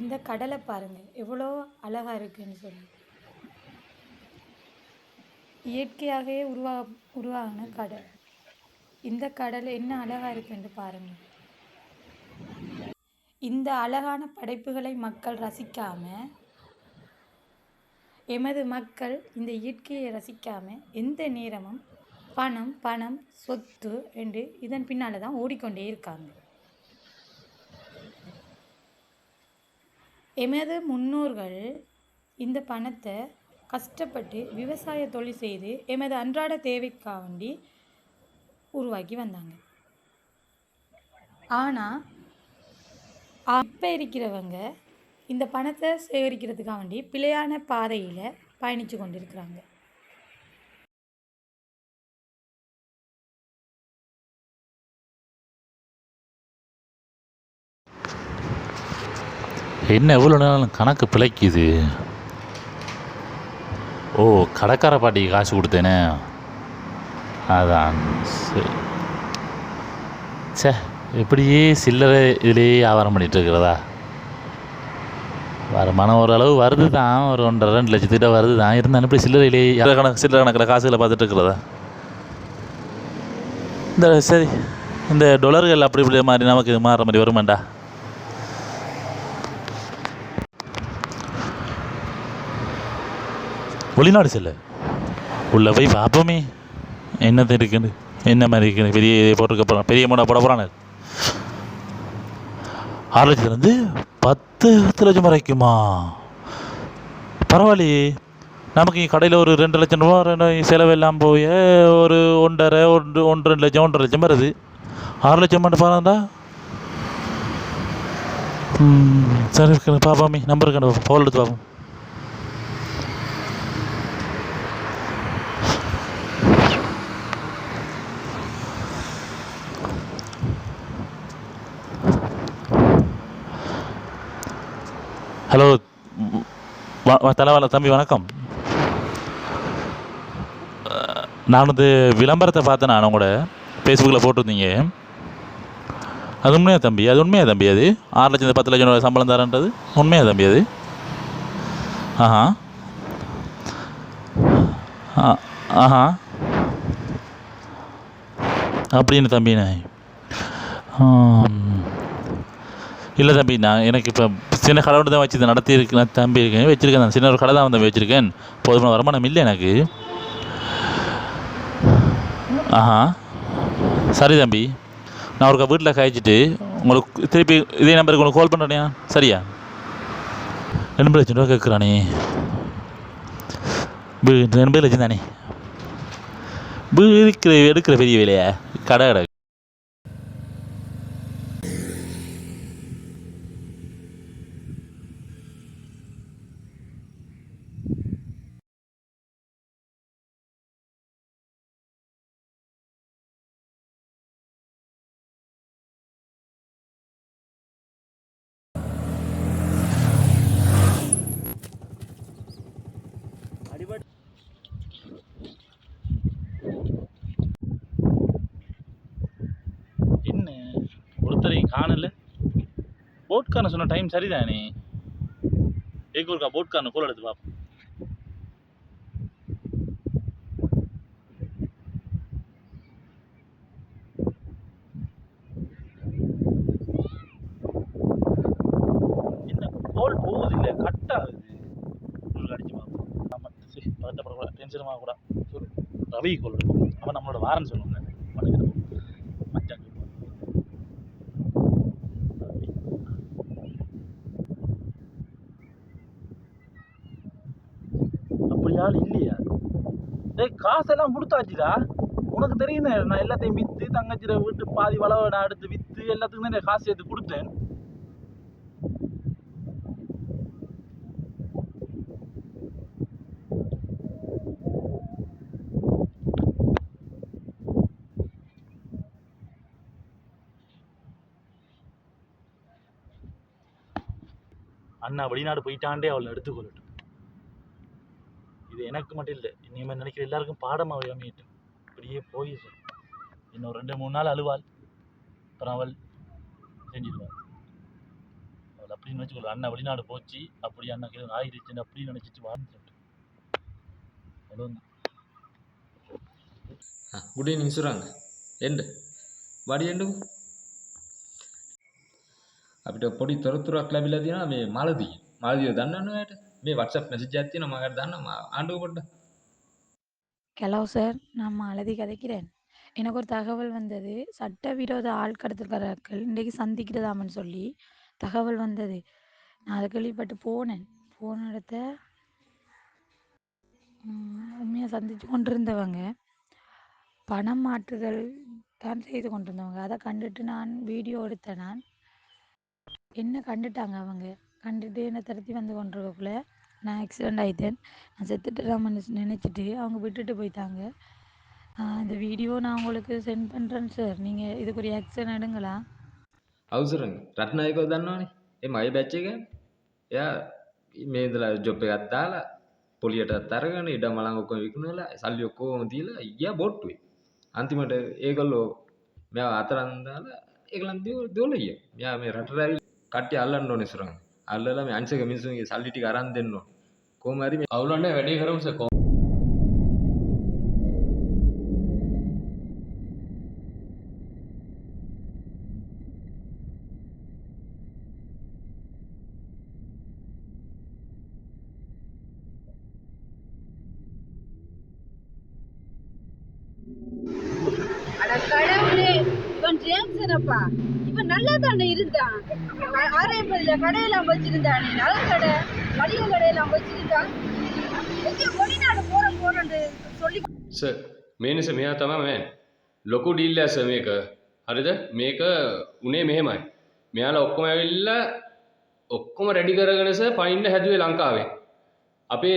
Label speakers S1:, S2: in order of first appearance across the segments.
S1: இந்த கடலை பாருங்கள் எவ்வளோ அழகாக இருக்குன்னு சொல்லி. இயற்கையாகவே உருவா உருவாகின கடல். இந்த கடல் என்ன அழகாக இருக்குன்னு பாருங்கள் இந்த அழகான படைப்புகளை மக்கள் ரசிக்காம எமது மக்கள் இந்த இயற்கையை ரசிக்காம எந்த நேரமும் பணம் பணம் சொத்து என்று இதன் பின்னால் தான் ஓடிக்கொண்டே இருக்காங்க. எமது முன்னோர்கள் இந்த பணத்தை கஷ்டப்பட்டு விவசாய தொழில் செய்து எமது அன்றாட தேவைக்காக வேண்டி உருவாக்கி வந்தாங்க. ஆனால் இப்போ இருக்கிறவங்க இந்த பணத்தை சேகரிக்கிறதுக்காக வேண்டி பிழையான பாதையில் பயணித்து கொண்டிருக்கிறாங்க.
S2: என்ன எவ்வளோ நேரம் கணக்கு பிழைக்குது? ஓ கடைக்கார பாட்டிக்கு காசு கொடுத்தேனே. அதான் சரி. ச்சே இப்படியே சில்லறை இதுலேயே வியாபாரம் பண்ணிகிட்டு இருக்கிறதா? வருமானம் ஓரளவு வருது தான் ஒரு ஒன்றரை ரெண்டு லட்சத்திட்ட வருது தான் இருந்தாலும் இப்படி சில்லறையிலே கணக்கு சில்லறை கணக்கில் காசுகளை பார்த்துட்டு இருக்கிறதா? இந்த சரி. இந்த டொலர்கள் அப்படி இப்படி மாதிரி நமக்கு மாறுற மாதிரி வருமாண்டா? வெளிநாடு செல்ல. உள்ளே போய் பார்ப்போமே. என்னது இருக்குது? என்ன மாதிரி இருக்குது? பெரிய போட்டிருக்க போகிறான் பெரிய மூடை போட போகிறானு ஆறு லட்சத்துலேருந்து பத்து பத்து லட்சம் வரைக்குமா? பரவாயில்லையே. நமக்கு கடையில் ஒரு ரெண்டு லட்சம் ரூபா ரெண்டு செலவெல்லாம் போய் ஒரு ஒன்றரை ஒன்று ஒன்று ரெண்டு லட்சம் ஒன்றரை லட்சம் வருது. ஆறு லட்சம் மட்டும் பாருங்கடா. ம் சரி பார்ப்போமே. நம்பர் இருக்கணும் ஃபோன் எடுத்து பார்ப்போம் ஹலோ தலைவால தம்பி வணக்கம். நான் வந்து விளம்பரத்தை பார்த்தேன் நான் உங்களோட ஃபேஸ்புக்கில் போட்டிருந்தீங்க. அது உண்மையா தம்பி? அது உண்மையா தம்பி அது? ஆறு லட்சம் பத்து லட்சம் ரூபாய் சம்பளம் தரேன்றது? உண்மையா தம்பி அது? ஆஹா. ஆ ஆஹா. அப்படின்னு தம்பிண்ணே இல்லை தம்பி நான் எனக்கு இப்போ சின்ன கடை ஒன்று தான் வச்சு நடத்திருக்கேன் தம்பி இருக்கேன் வச்சுருக்கேன் நான் சின்ன ஒரு கடை தான் வந்து வச்சுருக்கேன். போதுமான வருமானம் இல்லை எனக்கு. ஆஹா. சரி தம்பி. நான் ஒரு வீட்டில் காய்ச்சிட்டு உங்களுக்கு திருப்பி இதே நம்பருக்கு உங்களுக்கு கால் பண்ணுறேன் சரியா? ரெண்டு லட்சம் ரூபா கேட்குறானே ரெண்டு லட்சம் தானே. இருக்கிற எடுக்கிற பெரிய வேலையா? கடை கடை என்ன ஒருத்தரையும் காணல. போட்காரன் சொன்ன டைம் சரிதானே? ஏக்கு ஒருக்கா போட்காரன் கோல் எடுத்து பார்ப்போம் என்ன கோல் போகுது இல்லை கட் ஆகுது. உங்களுக்கு அடிச்சு பார்ப்போம் ஆமாம் சரி பதட்டப்படக்கூடாது டென்ஷன் கூட. ரவி கோல் அவன் நம்மளோட வாரன் சொல்லுவாங்க. ஆள் இல்லையா? டேய் காசெல்லாம் கொடுத்தாச்சுடா. உனக்கு தெரியும் நான் எல்லாத்தையும் விற்று தங்கச்சிர வீட்டு பாதி வளவை நான் எடுத்து விற்று எல்லாத்துக்கும் தான் காசு சேர்த்து கொடுத்தேன். அண்ணா வெளிநாடு போயிட்டாண்டே அவளை எடுத்துக்கொள்ளட்டும். எனக்கு மட்டும் இல்லை. இனிமேல் நினைக்கிற எல்லாருக்கும் பாடமாக அமையட்டும் இப்படியே போய் இன்னும் ரெண்டு மூணு நாள் அழுவாள். அப்புறம் அவள் செஞ்சிடுவாள் அவள் அப்படின்னு வச்சுக்கொள்ள அண்ணன் வெளிநாடு போச்சு. அப்படி அண்ணா கிழமை ஆயிடுச்சுன்னு அப்படின்னு நினச்சிட்டு வாழ்ந்துட்டு அவ்வளோதான்
S3: குட் ఈవినింగ్ సురాంగ్ ఎండ్ వాడి ఎండు అప్పుడు పొడి త్వర త్వర అట్లా వీళ్ళది ఆమె మాలది మాలది దాన్ని මේ වටසප් මැසි ජාතින මගට දන්න ආණ්ඩුව කොඩ
S1: ஹலோ சார் நான் மாலதி கதைக்கிறேன் எனக்கு ஒரு தகவல் வந்தது சட்டவிரோத ஆட்கடத்தல்காரர்கள் இன்றைக்கு சந்திக்கிறதாமன்னு சொல்லி தகவல் வந்தது நான் அதை கேள்விப்பட்டு போனேன் போன இடத்த உண்மையாக சந்தித்து கொண்டிருந்தவங்க பணம் மாற்றுதல் தான் செய்து கொண்டிருந்தவங்க அதை கண்டுட்டு நான் வீடியோ எடுத்தேன் நான் என்ன கண்டுட்டாங்க அவங்க கண்டுட்டு என்னை திரத்தி வந்து கொண்டிருக்கக்குள்ள நான் ஆக்சிடெண்ட் ஆகிட்டேன் நான் செத்துட்டுறாமன்னு நினச்சிட்டு அவங்க விட்டுட்டு போயிட்டாங்க ஆஹ் இந்த வீடியோ நான் உங்களுக்கு சென்ட் பண்ணுறேன் சார் நீங்கள் இதுக்கு ஒரு ஆக்ஷன் எடுங்களா
S3: අවසරග රත්නායකෝ දන්නවානේ එ මයි බැච්චක එයා මේදලා ජොප්ප ගත්තාලා පොලියට තරගන ඉඩ මළං ඔක්කොම විකුණලා සල්ලි ඔක්කෝම දීලා ය බොට්ටුවේ අන්තිමට ඒගොල්ලෝ මෙ අතරන්දාලා ඒගලන් දොලය මෙයා මේ රටරැවි කට්ටි අල්ලන්න ඕනෙ සුරන් ಅಲ್ಲೆಲ್ಲ ಮ್ಯಾನ್ಸಾಗ ಮೀನ್ಸ್ ಸಾಲಿಟಿಗೆ
S4: ಆರಾಮ್ ತಿನ್ನು ಕೋಮಾರಿ ಅವ್ಲಣ್ಣ
S5: ವೆಡಿ ಗರಂ ಸೆ ஜேம்சனப்பா இவன் நல்லா தானே இருந்தான் ஆரம்பத்தில் கடையெல்லாம் வச்சிருந்தானே நகை கடை மளிகை கடையெல்லாம் வச்சிருந்தான் எங்கே வெளிநாடு போற போறேன்னு சொல்லி
S4: ස මේනිස මෙයා තම මෑන් ලොකු ඩිල්ල ඇස මේක හරිද මේක උනේ මෙහෙමයි මෙයාල ඔක්කොම ඇවිල්ල ඔක්කොම රැඩි කරගෙනස පයින්ඩ හැදුවේ ලංකාවේ අපේ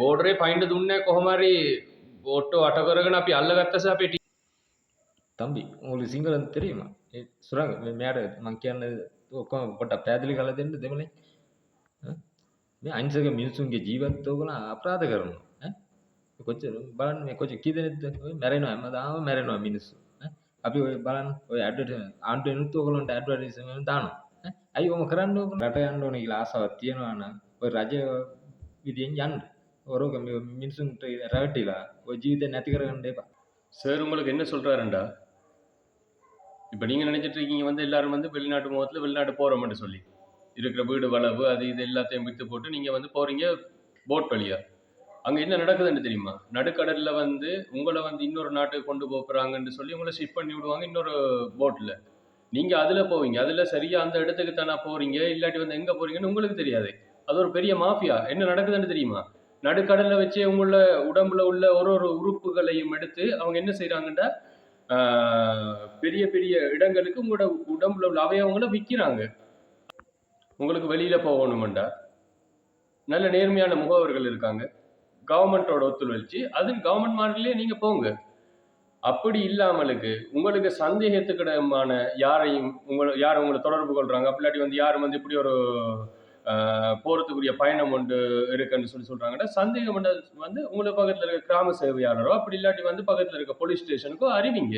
S4: බෝඩරේ පයින්ඩ දුන්න කොහොමරි බෝට්ටෝ අට කරගෙන අපි අල්ලගත්තස අපේ ටි
S3: தம்பி உங்களுக்கு சிங்களம் தெரியுமா ஏ சுரங்க மேட මං කියන්නේ ඔක්කොම පොඩ්ඩක් පැහැදිලි කරලා දෙන්න දෙමළේ ඈ? මේ අහිංසක මිනිසුන්ගේ ජීවත් ඕගොල්ලෝ අපරාධ කරනවා ඈ කොච්චර බලන්න මේ කොච්චර කී දෙනෙක්ද ඔය මැරෙනවා හැමදාම මැරෙනවා මිනිස්සු ඈ අපි ඔය බලන්න ඔය ඇඩ්වර්ටයිස් ආන්ටෙනුත් ඕගොල්ලන්ට ඇඩ්වර්ටයිස්මන්ට් දානවා ඈ ඇයි ඔම කරන්න ඕගොල්ලෝ රට යන්න ඕනේ කියලා ආසාවක් තියෙනවා නම් ඔය රජ විදියෙන් යන්න ඔරෝග මේ මිනිසුන්ට රැවටිලා ඔය ජීවිතේ නැති කරගන්න එපා
S4: சார் உங்களுக்கு என்ன சொல்கிறாருண்டா இப்போ நீங்கள் நினச்சிட்டு இருக்கீங்க வந்து எல்லாரும் வந்து வெளிநாட்டு முகத்தில் வெளிநாட்டு போகிறோம்னு சொல்லி. இருக்கிற வீடு வளவு அது இது எல்லாத்தையும் விற்று போட்டு நீங்கள் வந்து போகிறீங்க போட் வழியா. அங்கே என்ன நடக்குதுன்னு தெரியுமா? நடுக்கடலில் வந்து உங்களை வந்து இன்னொரு நாட்டுக்கு கொண்டு போகிறாங்கன்னு சொல்லி உங்களை ஷிப் பண்ணி விடுவாங்க இன்னொரு போட்டில் நீங்கள் அதில் போவீங்க. அதில் சரியாக அந்த இடத்துக்கு தானே போகிறீங்க இல்லாட்டி வந்து எங்கே போகிறீங்கன்னு உங்களுக்கு தெரியாது. அது ஒரு பெரிய மாஃபியா. என்ன நடக்குதுன்னு தெரியுமா? நடுக்கடலில் வச்சு உங்களை உடம்புல உள்ள ஒரு ஒரு உறுப்புகளையும் எடுத்து அவங்க என்ன செய்கிறாங்கன்னா பெரிய பெரிய இடங்களுக்கு உங்களோட உடம்புல உள்ள அவயவங்களை விற்கிறாங்க உங்களுக்கு வெளியில் போகணுமெண்டா? நல்ல நேர்மையான முகவர்கள் இருக்காங்க. கவர்மெண்ட்டோட ஒத்துழைச்சு அது கவர்மெண்ட் மாடல்லே நீங்கள் போங்க. அப்படி இல்லாமலுக்கு உங்களுக்கு சந்தேகத்துக்கிடமான யாரையும் உங்களை யார் உங்களை தொடர்பு கொள்கிறாங்க அப்படி வந்து யாரும் வந்து இப்படி ஒரு போகிறதுக்குரிய பயணம் ஒன்று இருக்குன்னு சொல்லி சொல்கிறாங்கன்னா சந்தேகம் வந்து வந்து உங்களுக்கு பக்கத்தில் இருக்க கிராம சேவையாளரோ அப்படி இல்லாட்டி வந்து பக்கத்தில் இருக்க போலீஸ் ஸ்டேஷனுக்கோ அறிவிங்க.